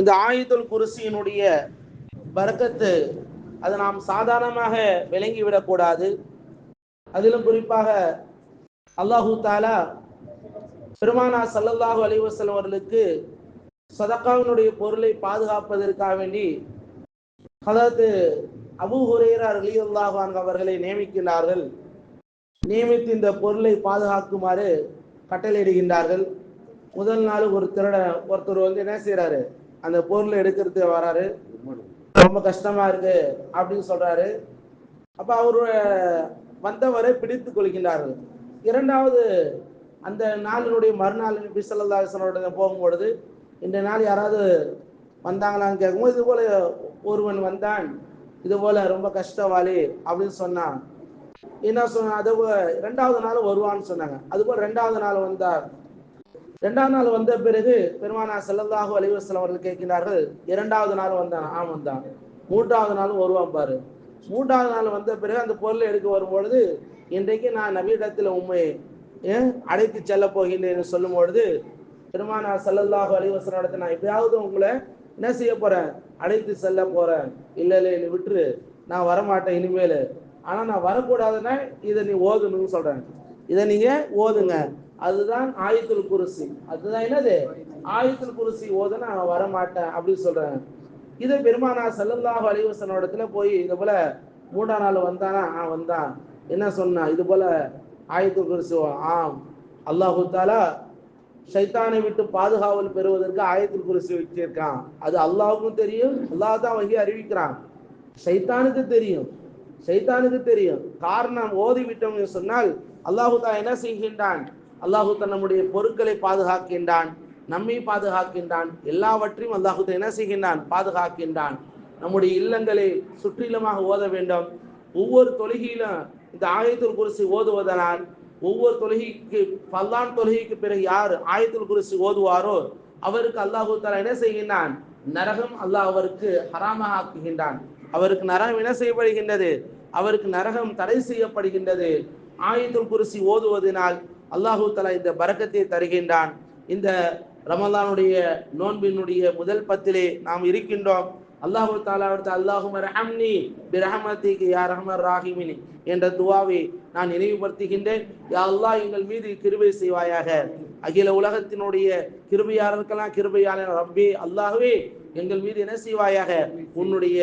இந்த ஆயுதல் குருசியினுடைய பறக்கத்து அது நாம் சாதாரணமாக விளங்கிவிடக்கூடாது. அதிலும் குறிப்பாக அல்லாஹூ தாலா பெருமானா சல்லல்லாஹு அலிவசல் அவர்களுக்கு சதக்காவினுடைய பொருளை பாதுகாப்பதற்காக வேண்டி அதாவது அபு ஹுரேரா ரலியுல்லாஹான் அவர்களை நியமிக்கின்றார்கள். நியமித்து இந்த பொருளை பாதுகாக்குமாறு கட்டளையிடுகின்றார்கள். முதல் நாள் ஒரு திருட ஒருத்தர் வந்து என்ன செய்கிறாரு அந்த பொருளை எடுக்கிறது வராரு. ரொம்ப கஷ்டமா இருக்கு அப்படின்னு சொல்றாரு. அப்ப அவரு வந்தவரை பிடித்து கொள்கின்றார்கள். இரண்டாவது அந்த நாளினுடைய மறுநாள் நபி போகும்பொழுது இந்த நாள் யாராவது வந்தாங்களான்னு கேட்கும்போது இது போல ஒருவன் வந்தான் இது போல ரொம்ப கஷ்டவாளி அப்படின்னு சொன்னான். என்ன சொன்ன அது போ- ரெண்டாவது நாள் வருவான்னு சொன்னாங்க. அது போல ரெண்டாவது நாள் வந்தார். ரெண்டாவது நாள் வந்த பிறகு பெருமானா ஸல்லல்லாஹு அலைஹி அவர்கள் கேட்கிறார்கள் இரண்டாவது நாள் வந்தான் ஆம் வந்தான். மூன்றாவது நாள் வருவான் பாரு. மூன்றாவது நாள் வந்த பிறகு அந்த பொருளை எடுக்க வரும்பொழுது இன்றைக்கு நான் நவீனத்தில் உண்மை ஏன் அழைத்து செல்ல போகின்றேன் என்று சொல்லும் பொழுது பெருமானா ஸல்லல்லாஹு அலைஹி இடத்துல நான் எப்படியாவது உங்களை என்ன செய்ய போறேன்? அழைத்து செல்ல போறேன். இல்ல இல்லை நீ விட்டுரு. நான் வரமாட்டேன் இனிமேல். ஆனா நான் வரக்கூடாதுன்னா இதை நீ ஓதணும்னு சொல்றேன். இதை நீங்க ஓதுங்க. அதுதான் ஆயத்துல் குருசி. அதுதான் என்னது? ஆயுத்தல் குருசி ஓத நான் வரமாட்டேன் அப்படின்னு சொல்றேன். இதை பெருமானா ஸல்லல்லாஹு அலைஹி இடத்துல போய் இது போல மூன்றாம் நாள் வந்தானா? ஆ வந்தான். என்ன சொன்னா? இது போல ஆயத்துல் குருசி ஓ- ஆம். அல்லாஹு தாலா ஷைத்தானை விட்டு பாதுகாவல் பெறுவதற்கு ஆயத்தில் குருசி வச்சிருக்கான். அது அல்லாவுக்கும் தெரியும் அல்லாஹ் தான் வகி அறிவிக்கிறான். ஷைத்தானுக்கு தெரியும் ஷைத்தானுக்கு தெரியும். காரணம் ஓதி விட்டோம் சொன்னால் அல்லாஹு தான் என்ன செய்கின்றான்? அல்லாஹு தான் நம்முடைய பொருட்களை பாதுகாக்கின்றான் நம்மை பாதுகாக்கின்றான் எல்லாவற்றையும் அல்லாஹு என்ன செய்கின்றான்? பாதுகாக்கின்றான். நம்முடைய இல்லங்களை சுற்றிலுமாக ஓத வேண்டும். ஒவ்வொரு தொழுகையிலும் இந்த ஆயத்துல் குருசி ஓதுவதனால் ஒவ்வொரு தொழுகைக்கு பல்லான் தொழுகைக்கு பிறகு யார் ஆயத்துல் குருசி ஓதுவாரோ அவருக்கு அல்லாஹு தாலா என்ன செய்கின்றான்? நரகம் அல்லாஹ் அவருக்கு ஹராமாக ஆக்குகின்றான். அவருக்கு நரகம் என்ன செய்யப்படுகின்றது? அவருக்கு நரகம் தடை செய்யப்படுகின்றது. ஆயத்துல் குருசி ஓதுவதனால் அல்லாஹு தலா இந்த பரக்கத்தை தருகின்றான். இந்த ரமலானுடைய நோன்பினுடைய முதல் பத்திலே நாம் இருக்கின்றோம். அல்லாஹு தாலா அல்லாஹும் ரஹம்னி பிரஹமத்திக்கு யார் ரஹமர் ராஹிமினி என்ற துவாவை நான் நினைவுபடுத்துகின்றேன். யா அல்லாஹ் எங்கள் மீது கிருபை செய்வாயாக. அகில உலகத்தினுடைய கிருபையாளருக்கெல்லாம் கிருபையாளர் ரப்பி அல்லாஹுவே எங்கள் மீது என்ன செய்வாயாக? உன்னுடைய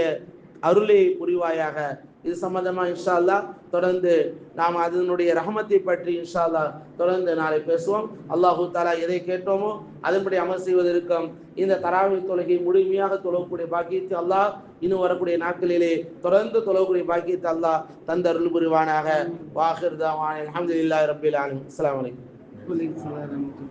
அருளை புரிவாயாக. இது சம்பந்தமா இன்ஷா அல்லாஹ் தொடர்ந்து நாம் அதனுடைய ரஹமத்தை பற்றி இன்ஷா அல்லா தொடர்ந்து நாளை பேசுவோம். அல்லாஹு தாலா எதை கேட்டோமோ அதன்படி அமல் செய்வதற்கும் இந்த தராவி தொலகை முழுமையாக தொழக்கூடிய பாக்கியத்தை அல்லாஹ் இன்னும் வரக்கூடிய நாட்களிலே தொடர்ந்து தொழக்கூடிய பாக்கியத்தை அல்லாஹ் தந்த அருள் புரிவானாக. வாஹிர் தாவான். அல்ஹம்துலில்லாஹி ரப்பில் ஆலமீன். அஸ்ஸலாமு வலைக்கம்